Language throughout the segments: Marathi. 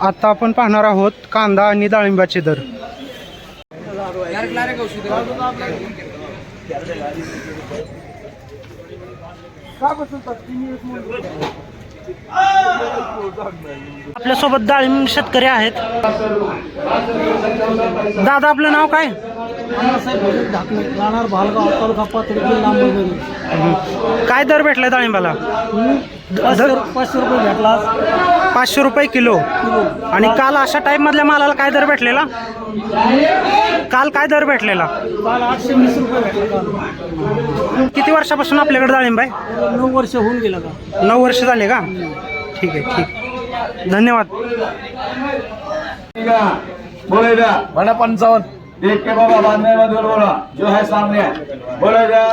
आता आपण पाहणार आहोत कांदा आणि डाळिंबाचे दर. आपल्यासोबत डाळिंब शेतकरी आहेत. दादा आपलं नाव काय? राहणार भालगाव तालुका काय दर भेटलाय डाळिंबाला? पाचशे रु- पाचशे रुपये भेटला आज पाचशे रुपये किलो. किलो आणि काल अशा टाईप मधल्या मालाला काय दर भेटलेला? काल काय दर भेटलेला? काल आठशे वीस रुपये भेटला काल किती वर्षापासून आपल्याकडे डाळिंब आहे? नऊ वर्ष होऊन गेलं का नऊ वर्ष झाले का? ठीक आहे ठीक. धन्यवाद. बोलेगा. बना पंचावन्न. देख के बाबा बाद में मत बोला जो है सामने बोलेगा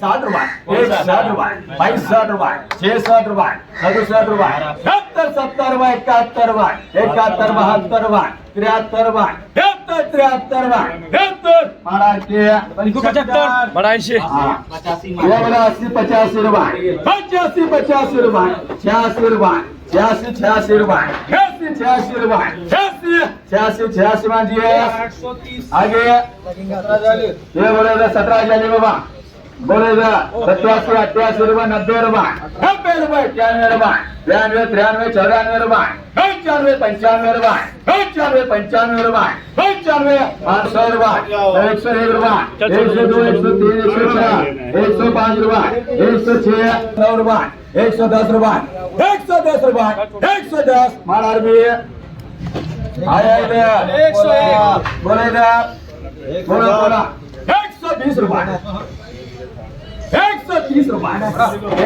साठ रुपए। एक साठ रुपए। बाईस साठ रुपए। छह साठ रुपए। सदुसठ रुपए। सत्तर सत्तर रुपए। इकहत्तर रुपए। इकहत्तर बहत्तर रुपए। तिहत्तर रुपए। तिहत्तर। तिहत्तर रुपए। तिहत्तर। महाराष्ट्र बडा ऐंशी हाँ। ये बोला अस्सी पचासी रुपए। पचासी पचासी रुपए। छियासी रुपए। छियासी छियासी रुपए छियासी छियासी रुपए छियासी। छियासी छियासी मांझिए आगे. ये बोलेगा सत्रह हजार बाबा. बोलेगा सत्यासी अट्ठासी रुपए नब्बे रुपए नब्बे रुपए इक्यानवे बयानवे तिरानवे चौरानवे रुपए पंचानवे पंचानवे रुपए पंचानवे पंचानवे रुपए पंचानवे पाँच सौ रुपए एक सौ एक रुपए एक सौ पाँच रुपए एक सौ छह नौ रुपए एक सौ दस रुपए एक सौ दस रुपए एक सौ दस माल अरबी आया इधर एक सौ एक बोले इधर बोलो बोला एक सौ बीस रुपए एक सौ तीस रुपए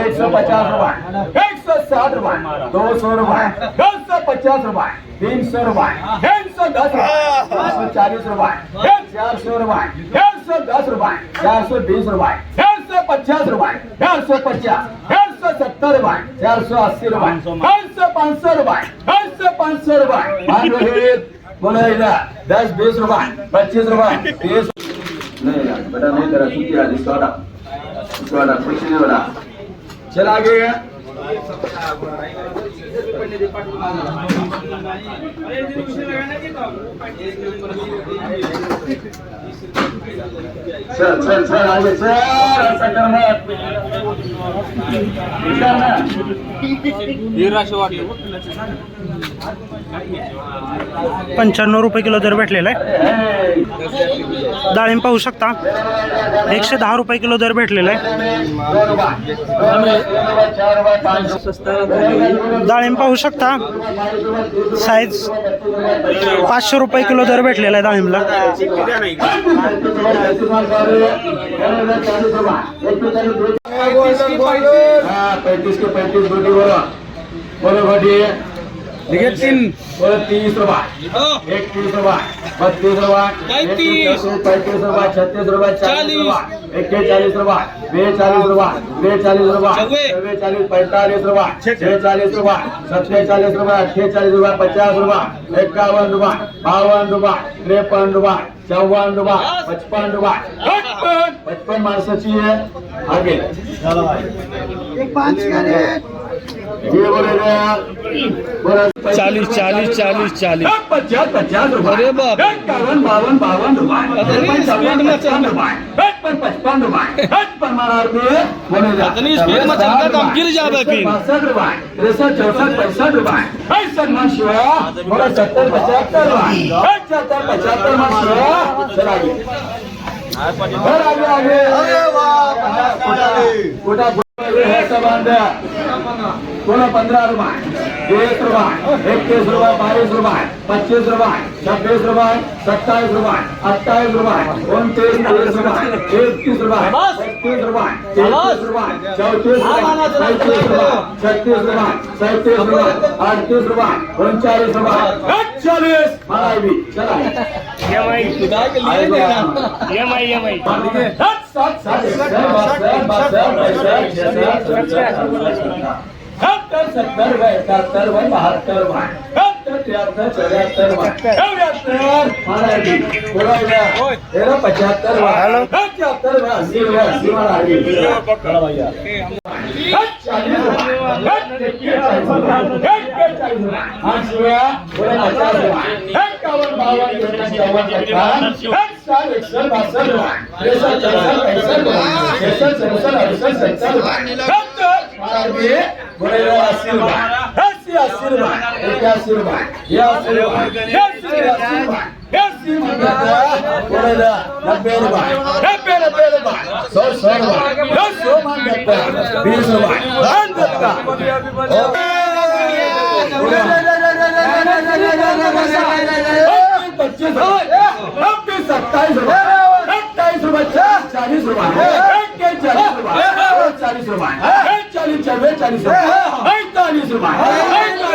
एक सौ पचास रुपए एक सौ साठ रुपए दो सौ रुपए दो सौ पचास रुपए तीन सौ रुपए तीन सौ दस रुपए सौ चालीस रुपए चार सौ रुपए चार सौ दस रुपए चार सौ बीस रुपए सौ पचास रुपए डेढ़ सौ पचास डेढ़ सौ सत्तर रुपए चार सौ अस्सी रुपए डेढ़ सौ पाँच सौ रुपए डेढ़ सौ पाँच सौ रुपए मान रोहित बोलो दस बीस रुपए पच्चीस रुपए तीस नहीं यार बेटा नहीं तेरा छुट्टी यार इसको हटा इसको हटा कुछ नहीं बना चल आगे पंच्याण्णव रुपये किलो दर भेटलेला आहे. डाळिंब पाहू शकता. एकशे दहा रुपये किलो दर भेटलेला आहे. डाळिंब पाहू शकता. साईज पाचशे रुपये किलो दर भेटलेला आहे डाळिंबला. पैंतीस के पैंतीस गोटी बोलो बोलो गोटी तीन. बोलो तीस रुपए एक तीस रुपए बत्तीस रुपए पैंतीस. पैंतीस रुपए छत्तीस रुपए चालीस रुपए इक्कीस चालीस रुपए बे चालीस रुपए बे चालीस रुपए चौबे चालीस पैंतालीस रुपए छह चालीस रुपए सत्ते चालीस रुपए अट्ठे चालीस रुपए पचास रुपए इक्यावन रुपए बावन रुपये त्रेपन्न रुपये चौवन रुपये पचपन रुपये. पचपन. माणसाची आहे. आगे चालीस चालीस चालीस चालीस पचास पचास रुपये अरे बाप. इक्यावन बावन बावन रुपये अरे तिरपन, चौवन, स्पीड में पचपन चल. रुपये पचपन पचपन रुपये पचपन मारा रुपये बोलेगा इतनी स्पीड में चलता है तो हम गिर जावे फिर. बासठ रुपये तिरसठ चौसठ पैंसठ रुपये पैंसठ मन शिवा बोला सत्तर पचहत्तर रुपये पचहत्तर पचहत्तर मन शिवा चल आगे और आगे आगे कोटा सोलह पंद्रह रुपए बीस रुपए इक्कीस रुपए बाईस रुपए पच्चीस रुपए छब्बीस रुपए सत्ताईस रुपए अट्ठाईस रुपए उनतीस तीस रुपए इकतीस रुपए तैतीस रुपए चौतीस रुपए पैंतीस रुपए छत्तीस रुपए सैंतीस रुपए अड़तीस रुपए उनचालीस रुपए चालीस मलाई भी चला सात सात सत्तर सत्तर एकाहत्तर बहात्तर बहत्तर त्र्याहत्तर चौऱ्याहत्तर तेरा पचहत्तर अस्सी अस्सी बासष्ट त्रेसष्ट चौसष्ट पैसष्ट अडुसष्ट सत्तर बोले अस्सी रुपये अस्सी अस्सी नब्बे रुपये सौ सौ रुपये सौ सौ मान नब्बे बीस रुपये मान नब्बे पच्चीस रुपये सत्ताईस रुपये अट्ठाईस रुपये चालीस रुपये चालीस रुपये चालीस रुपये चालीस चालीस चालीस रुपये पैंतालीस रुपये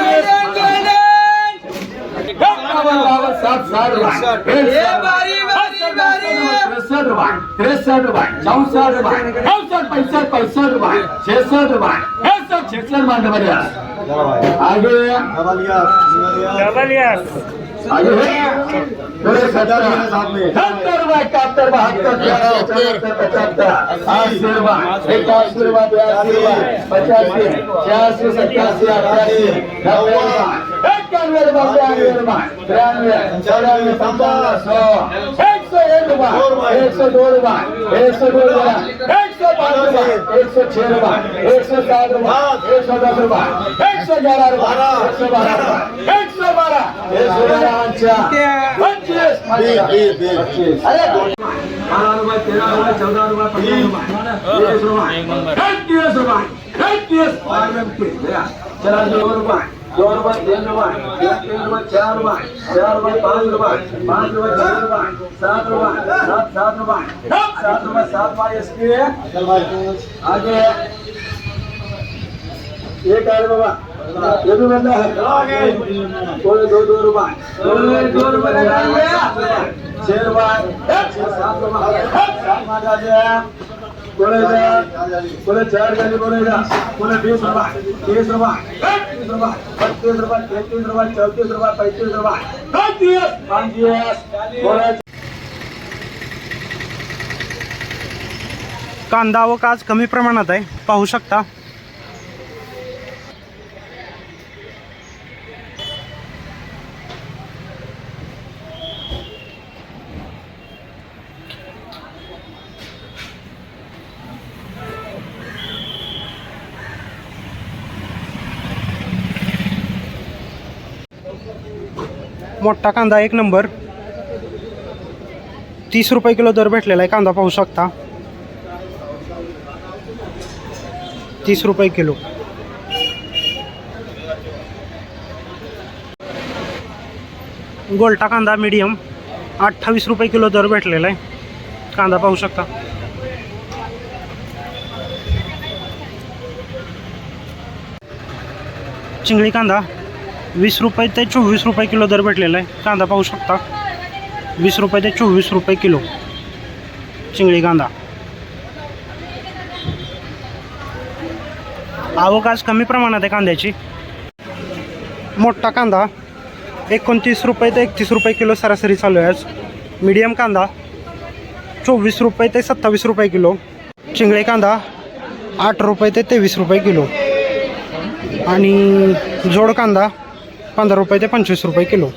तिरसठ रुपये तिरसठ रुपये चौसठ रुपये चौसठ पैंसठ पैंसठ रुपये छसठ रुपये छसठ छसठ मान आगे सत्तर सत्तर रुपये इकहत्तर बहत्तर चौहत्तर पचहत्तर पचासी छियासी सत्तासी अठासी नब्बे रुपये इक्यानवे रुपये बयानवे रुपये तिरानवे चौरानवे पंचानवे सौ। एक सौ एक रुपये एक सौ दो रुपये एक सौ दो रुपये एक सौ छह रुपये एक सौ सात रुपये एक सौ दस रुपये एक सौ ग्यारह रुपये एक सौ बारह एक सौ बारह एक सौ बारह पच्चीस पच्चीस अरे बारह रुपये तेरह रुपये चौदह रुपये पंद्रह बीस रुपये इक्कीस रुपये इक्कीस चला दो रुपये दो रुपये तीन रुपये तीन रुपये चार रुपये चार रुपये पाच रुपये पाँच रुपये छह रुपये सात रुपये सात सात रुपये सात रुपये सात रुपये इसके आगे. ये क्या बाबा. ये भी बंदा है दो दो रुपये थोड़े दो रुपये छह रुपये छह सात रुपये सात मार दिया चार गली बोलेगा बोले बीस रुपये तीस रुपये तीस रुपये बत्तीस रुपये तैतीस रुपये चौतीस रुपये पैंतीस रुपये पैंतीस पैंतीस कांदा व काज कमी प्रमाणात आहे. पाहू शकता. मोठा कांदा एक नंबर. तीस रुपये किलो दर भेटलेला आहे कांदा पाहू शकता. तीस रुपये किलो. गोलटा कांदा मीडियम अठ्ठावीस रुपये किलो दर भेटलेला आहे. कांदा पाहू शकता. चिंगळी कांदा. वीस रुपये ते चोवीस रुपये किलो दर भेटलेला आहे. कांदा पाहू शकता. वीस रुपये ते चोवीस रुपये किलो. चिंगळी कांदा. आवक आज कमी प्रमाणात आहे कांद्याची. मोठा कांदा. एकोणतीस रुपये ते एकतीस रुपये किलो सरासरी चालू आहे आज. मीडियम कांदा. चोवीस रुपये ते सत्तावीस रुपये किलो. चिंगळे कांदा. आठ रुपये ते तेवीस रुपये किलो. आणि जोड कांदा. पंधरा रुपये ते पंचवीस रुपये किलो.